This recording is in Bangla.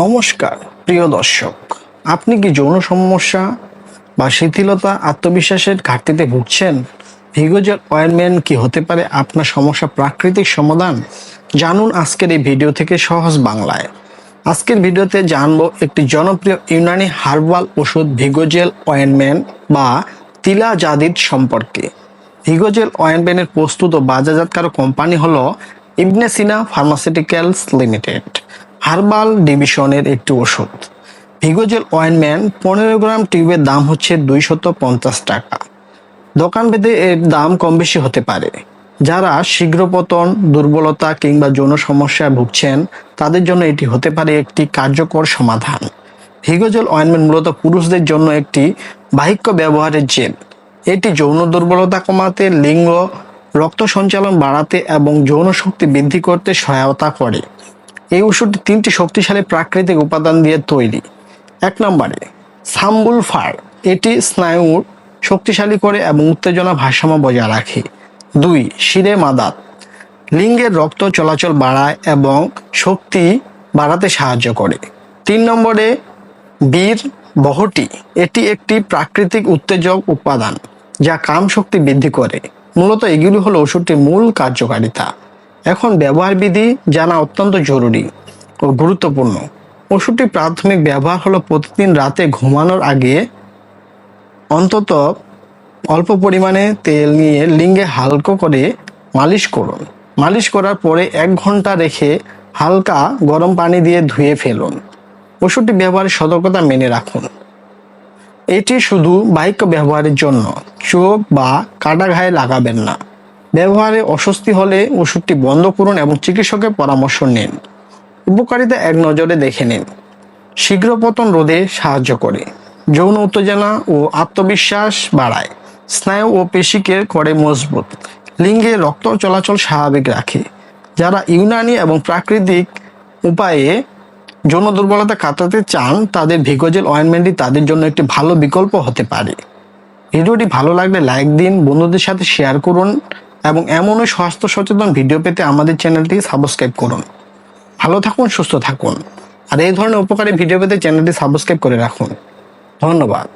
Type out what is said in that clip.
নমস্কার, প্রিয় দর্শক। আপনি কি যৌন সমস্যা বা শিথিলতা, আত্মবিশ্বাসের ঘাটতিতে ভুগছেন? ভিগোজেল অয়েনমেন্ট কি হতে পারে? আপনার সমস্যা প্রাকৃতিক সমাধান? জানুন আজকের এই ভিডিও থেকে সহজ বাংলায়। আজকের ভিডিওতে জানব একটি জনপ্রিয় ইউনানি হার্বাল ওষুধ ভিগোজেল অয়েনমেন্ট বা তিলা জাদিদ সম্পর্কে। ভিগোজেল অয়েনমেন্টের প্রস্তুত ও বাজারজাতকারক কোম্পানি হলো Ibne Sina pharmaceuticals limited. Herbal ডিভিশনের একটি ওষুধ। ভিগোজেল অয়েনমেন্ট পনেরো গ্রাম টিউবের দাম হচ্ছে দুইশত পঞ্চাশ টাকা। দোকান ভেদে এর দাম কম বেশি হতে পারে। যারা শীঘ্র পতন, দুর্বলতা কিংবা যৌন সমস্যায় ভুগছেন, তাদের জন্য এটি হতে পারে একটি কার্যকর সমাধান। ভিগোজেল অয়েনমেন্ট মূলত পুরুষদের জন্য একটি বাহিক্য ব্যবহারের জেল। এটি যৌন দুর্বলতা কমাতে, লিঙ্গ, রক্ত সঞ্চালন বাড়াতে এবং যৌন শক্তি বৃদ্ধি করতে সহায়তা করে। এই ওষুধটি তিনটি শক্তিশালী প্রাকৃতিক উপাদান দিয়ে তৈরি। এক নম্বরে, সাম্বুল ফার। এটি স্নায়ুর শক্তিশালী করে এবং উত্তেজনা ভারসাম্য বজায় রাখে। দুই, শিরে মাদাত। লিঙ্গের রক্ত চলাচল বাড়ায় এবং শক্তি বাড়াতে সাহায্য করে। তিন নম্বরে, বীর বহটি। এটি একটি প্রাকৃতিক উত্তেজক উপাদান যা কাম শক্তি বৃদ্ধি করে। মূলত এগুলি হলো ওষুধটির মূল কার্যকারিতা। এখন ব্যবহার বিধি জানা অত্যন্ত জরুরি ও গুরুত্বপূর্ণ। ওষুধটির প্রাথমিক ব্যবহার হলো প্রতিদিন রাতে ঘুমানোর আগে অন্তত অল্প পরিমাণে তেল নিয়ে লিঙ্গে হালকা করে মালিশ করুন। মালিশ করার পরে এক ঘণ্টা রেখে হালকা গরম পানি দিয়ে ধুয়ে ফেলুন। ওষুধটি ব্যবহারের সতর্কতা মেনে রাখুন। এটি শুধু বাইক ব্যবহারের জন্য, চোখ বা কাটা ঘায়ে লাগাবেন না। ব্যবহারে অস্বস্তি হলে ওষুধটি বন্ধ করুন এবং চিকিৎসকের পরামর্শ নিন। উপকারিতা এক নজরে দেখে নিন। শীঘ্র পতন রোধে সাহায্য করে। যৌন উত্তেজনা ও আত্মবিশ্বাস বাড়ায়। স্নায়ু ও পেশিকে করে মজবুত। লিঙ্গে রক্ত চলাচল স্বাভাবিক রাখে। যারা ইউনানি এবং প্রাকৃতিক উপায়ে যৌন দুর্বলতা কাটাতে চান, তাদের ভিগোজেল অয়েনমেন্টটি তাদের জন্য একটি ভালো বিকল্প হতে পারে। ভিডিওটি ভালো লাগলে লাইক দিন, বন্ধুদের সাথে শেয়ার করুন। এবং এমনই স্বাস্থ্য সচেতন ভিডিও পেতে আমাদের চ্যানেলটি সাবস্ক্রাইব করুন। ভালো থাকুন, সুস্থ থাকুন। আর এই ধরনের উপকারী ভিডিও পেতে চ্যানেলটি সাবস্ক্রাইব করে রাখুন। ধন্যবাদ।